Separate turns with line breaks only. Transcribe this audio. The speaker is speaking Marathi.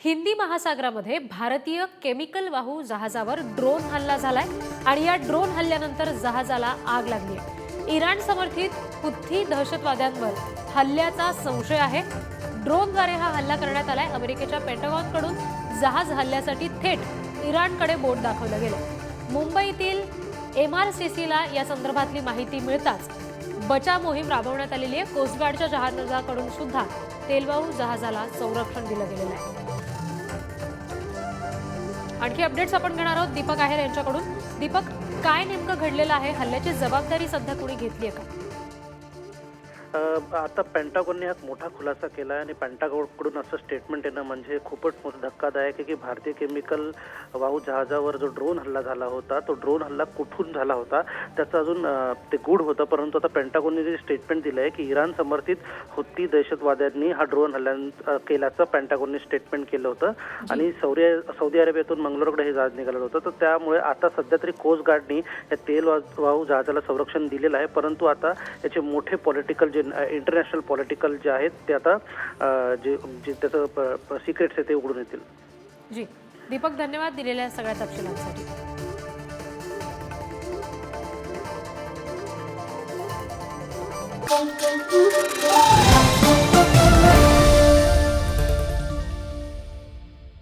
हिंदी महासागरामध्ये भारतीय केमिकल वाहू जहाजावर ड्रोन हल्ला झालाय आणि या ड्रोन हल्ल्यानंतर जहाजाला आग लागली. इराण समर्थित हुथी दहशतवाद्यांवर हल्ल्याचा संशय आहे. ड्रोनद्वारे हा हल्ला करण्यात आलाय. अमेरिकेच्या पेंटागॉनकडून जहाज हल्ल्यासाठी थेट इराणकडे बोट दाखवलं गेलं. मुंबईतील एम आर सी सीला या संदर्भातली माहिती मिळताच बचाव मोहीम राबवण्यात आलेली आहे. कोस्टगार्डच्या जहाजाकडून सुद्धा तेलवाहू जहाजाला संरक्षण दिलं गेलेलं आहे. आणखी अपडेट्स आपण घेणार आहोत. दीपक आहेर यांच्याकडून. दीपक काय नेमकं घडलेलं आहे? हल्ल्याची जबाबदारी सध्या कुणी घेतली आहे का?
आता पेंटागॉनने एक मोठा खुलासा केला आहे आणि पेंटागॉनकडून असं स्टेटमेंट येणं म्हणजे खूपच मोठं धक्कादायक आहे की भारतीय केमिकल वाहू जहाजावर जो ड्रोन हल्ला झाला होता तो ड्रोन हल्ला कुठून झाला होता त्याचं अजून ते गूढ होतं. परंतु आता पेंटागॉनने जे स्टेटमेंट दिलं आहे की इराण समर्थित हुत्ती दहशतवाद्यांनी हा ड्रोन हल्ला केल्याचं पेंटागॉनने स्टेटमेंट केलं होतं. आणि सौदी सौदी अरेबियातून मंगलोरकडे हे जहाज निघालं होतं. तर त्यामुळे आता सध्या तरी कोस्ट गार्डनी या तेल वाहू जहाजाला संरक्षण दिलेलं आहे. परंतु आता याचे मोठे पॉलिटिकल जे इंटरनॅशनल पॉलिटिकल जे आहेत ते आता जे जे त्याचं सिक्रेट्स आहे ते उघडून येतील.
जी. दीपक धन्यवाद दिलेल्या सगळ्या तपशिलांसाठी.
Thank you.